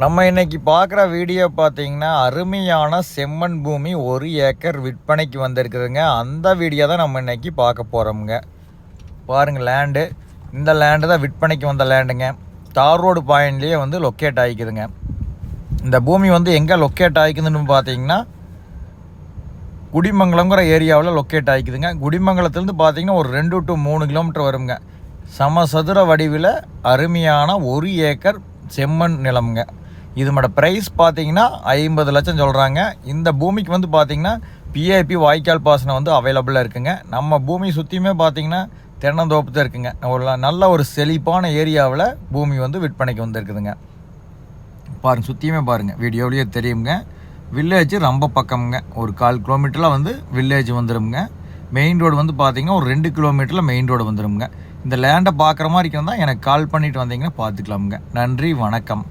நம்ம இன்னைக்கு பார்க்குற வீடியோ பார்த்தீங்கன்னா அருமையான செம்மண் பூமி ஒரு ஏக்கர் விற்பனைக்கு வந்திருக்குதுங்க. அந்த வீடியோ தான் நம்ம இன்னைக்கு பார்க்க போகிறோமுங்க பாருங்கள் லேண்டு இந்த லேண்டு தான் விற்பனைக்கு வந்த லேண்டுங்க தார் ரோடு பாயிண்ட்லேயே வந்து லொக்கேட் ஆகிக்குதுங்க. இந்த பூமி வந்து எங்கே லொக்கேட் ஆகிக்குதுன்னு பார்த்தீங்கன்னா குடிமங்கலங்கிற ஏரியாவில் லொக்கேட் ஆகிக்குதுங்க. குடிமங்கலத்துலேருந்து பார்த்தீங்கன்னா ஒரு ரெண்டு டு மூணு கிலோமீட்டர் வருங்க. சமசதுர வடிவில் அருமையான ஒரு ஏக்கர் செம்மண் நிலம்ங்க. இதோட ப்ரைஸ் பார்த்தீங்கன்னா ஐம்பது லட்சம் சொல்கிறாங்க இந்த பூமிக்கு வந்து பார்த்தீங்கன்னா பிஐபி வாய்க்கால் பாசனம் வந்து அவைலபிளாக இருக்குங்க. நம்ம பூமி சுற்றியுமே பார்த்தீங்கன்னா தென்னந்தோப்பு தான் இருக்குங்க. ஒரு நல்ல ஒரு செழிப்பான ஏரியாவில் பூமி வந்து விற்பனைக்கு வந்துருக்குதுங்க. பாருங்க சுற்றியுமே பாருங்கள் வீடியோவிலேயே தெரியுங்க. வில்லேஜ் ரொம்ப பக்கம்ங்க. ஒரு கால் கிலோமீட்டரில் வந்து வில்லேஜ் வந்துடும்ங்க மெயின் ரோடு வந்து பார்த்தீங்கன்னா ஒரு ரெண்டு கிலோமீட்டரில் மெயின் ரோடு வந்துடும்ங்க இந்த லேண்டை பார்க்குற மாதிரி இருக்கிறதா எனக்கு கால் பண்ணிட்டு வந்தீங்கன்னா பார்த்துக்கலாமுங்க நன்றி வணக்கம்.